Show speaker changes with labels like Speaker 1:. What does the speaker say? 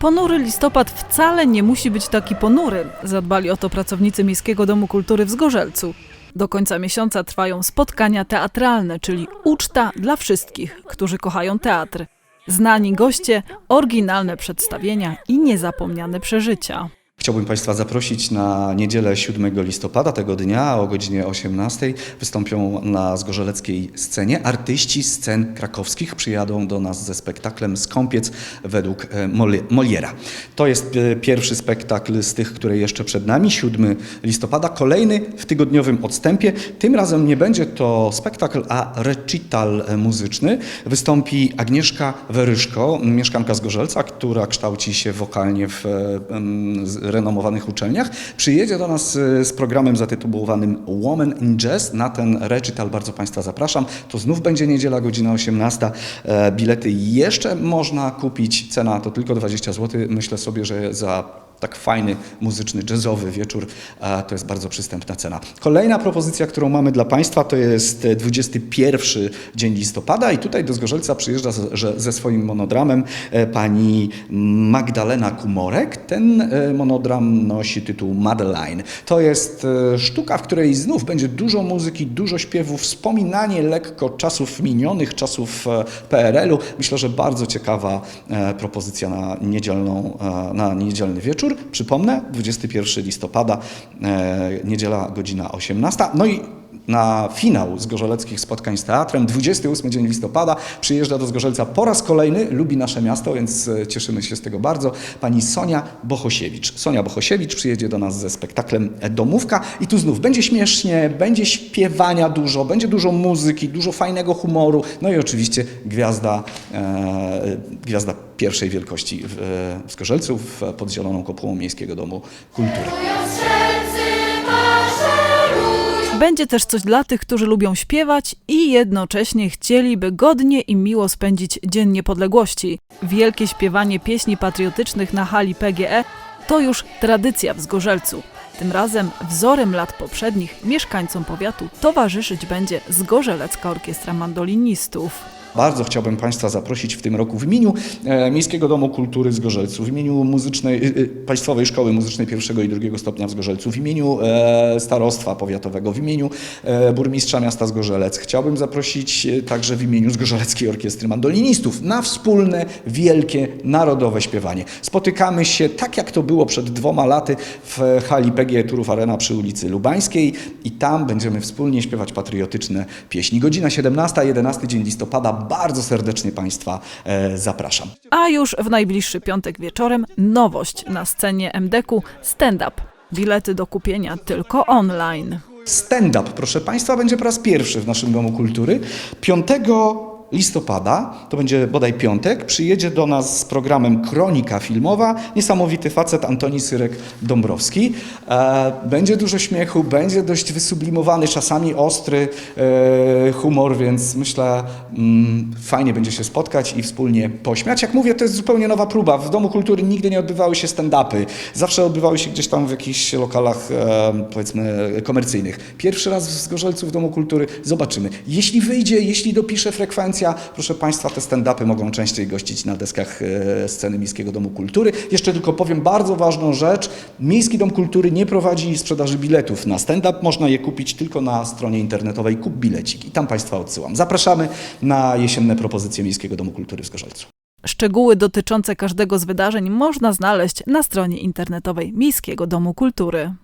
Speaker 1: Ponury listopad wcale nie musi być taki ponury. Zadbali o to pracownicy Miejskiego Domu Kultury w Zgorzelcu. Do końca miesiąca trwają spotkania teatralne, czyli uczta dla wszystkich, którzy kochają teatr. Znani goście, oryginalne przedstawienia i niezapomniane przeżycia.
Speaker 2: Chciałbym Państwa zaprosić na niedzielę 7 listopada tego dnia o godzinie 18. Wystąpią na zgorzeleckiej scenie. Artyści scen krakowskich przyjadą do nas ze spektaklem Skąpiec według e, Moli- Moliera. To jest e, pierwszy spektakl z tych, które jeszcze przed nami, 7 listopada. Kolejny w tygodniowym odstępie. Tym razem nie będzie to spektakl, a recital e, muzyczny. Wystąpi Agnieszka Weryszko, mieszkanka Zgorzelca, która kształci się wokalnie w z- renomowanych uczelniach. Przyjedzie do nas e, z programem zatytułowanym Woman in Jazz. Na ten recital bardzo Państwa zapraszam. To znów będzie niedziela, godzina 18. E, Bilety jeszcze można kupić. Cena to tylko 20 zł. Myślę sobie, że za tak fajny, muzyczny, jazzowy wieczór, e, to jest bardzo przystępna cena. Kolejna propozycja, którą mamy dla Państwa, to jest e, 21 dzień listopada i tutaj do Zgorzelca przyjeżdża ze swoim monodramem e, pani Magdalena Kumorek. Ten e, monodram nosi tytuł Madeline. To jest e, sztuka, w której znów będzie dużo muzyki, dużo śpiewu, wspominanie lekko czasów minionych, czasów e, PRL-u. Myślę, że bardzo ciekawa e, propozycja na, niedzielną, e, na niedzielny wieczór. Przypomnę, 21 listopada, e, niedziela, godzina 18. No i na finał zgorzeleckich spotkań z teatrem, 28 dzień listopada, przyjeżdża do Zgorzelca po raz kolejny, lubi nasze miasto, więc e, cieszymy się z tego bardzo, pani Sonia Bohosiewicz. Sonia Bohosiewicz przyjedzie do nas ze spektaklem Domówka i tu znów będzie śmiesznie, będzie śpiewania dużo, będzie dużo muzyki, dużo fajnego humoru, no i oczywiście gwiazda, e, gwiazda pierwszej wielkości w, e, w Zgorzelcu pod Zieloną Kopułą Miejskiego Domu Kultury.
Speaker 1: Będzie też coś dla tych, którzy lubią śpiewać i jednocześnie chcieliby godnie i miło spędzić Dzień Niepodległości. Wielkie śpiewanie pieśni patriotycznych na hali PGE to już tradycja w Zgorzelcu. Tym razem wzorem lat poprzednich mieszkańcom powiatu towarzyszyć będzie Zgorzelecka Orkiestra Mandolinistów.
Speaker 2: Bardzo chciałbym Państwa zaprosić w tym roku w imieniu e, Miejskiego Domu Kultury w Zgorzelcu, w imieniu muzycznej, y, y, Państwowej Szkoły Muzycznej pierwszego i drugiego stopnia w Zgorzelcu, w imieniu e, Starostwa Powiatowego, w imieniu e, Burmistrza Miasta Zgorzelec. Chciałbym zaprosić e, także w imieniu Zgorzeleckiej Orkiestry Mandolinistów na wspólne, wielkie, narodowe śpiewanie. Spotykamy się tak, jak to było przed dwoma laty w hali PGE Turów Arena przy ulicy Lubańskiej i tam będziemy wspólnie śpiewać patriotyczne pieśni. Godzina 17, 11 dzień listopada. Bardzo serdecznie Państwa e, zapraszam.
Speaker 1: A już w najbliższy piątek wieczorem nowość na scenie MDK stand-up. Bilety do kupienia tylko online.
Speaker 2: Stand-up, proszę Państwa, będzie po raz pierwszy w naszym Domu Kultury. 5 listopada, to będzie bodaj piątek, przyjedzie do nas z programem Kronika Filmowa niesamowity facet Antoni Syrek-Dąbrowski. E, będzie dużo śmiechu, będzie dość wysublimowany, czasami ostry e, humor, więc myślę, mm, fajnie będzie się spotkać i wspólnie pośmiać. Jak mówię, to jest zupełnie nowa próba. W Domu Kultury nigdy nie odbywały się stand-upy. Zawsze odbywały się gdzieś tam w jakichś lokalach, e, powiedzmy, komercyjnych. Pierwszy raz w Zgorzelcu w Domu Kultury zobaczymy. Jeśli wyjdzie, jeśli dopisze frekwencja, proszę Państwa, te stand-upy mogą częściej gościć na deskach e, sceny Miejskiego Domu Kultury. Jeszcze tylko powiem bardzo ważną rzecz. Miejski Dom Kultury nie prowadzi sprzedaży biletów na stand-up. Można je kupić tylko na stronie internetowej Kup Bilecik i tam Państwa odsyłam. Zapraszamy na jesienne propozycje Miejskiego Domu Kultury w Zgorzelcu.
Speaker 1: Szczegóły dotyczące każdego z wydarzeń można znaleźć na stronie internetowej Miejskiego Domu Kultury.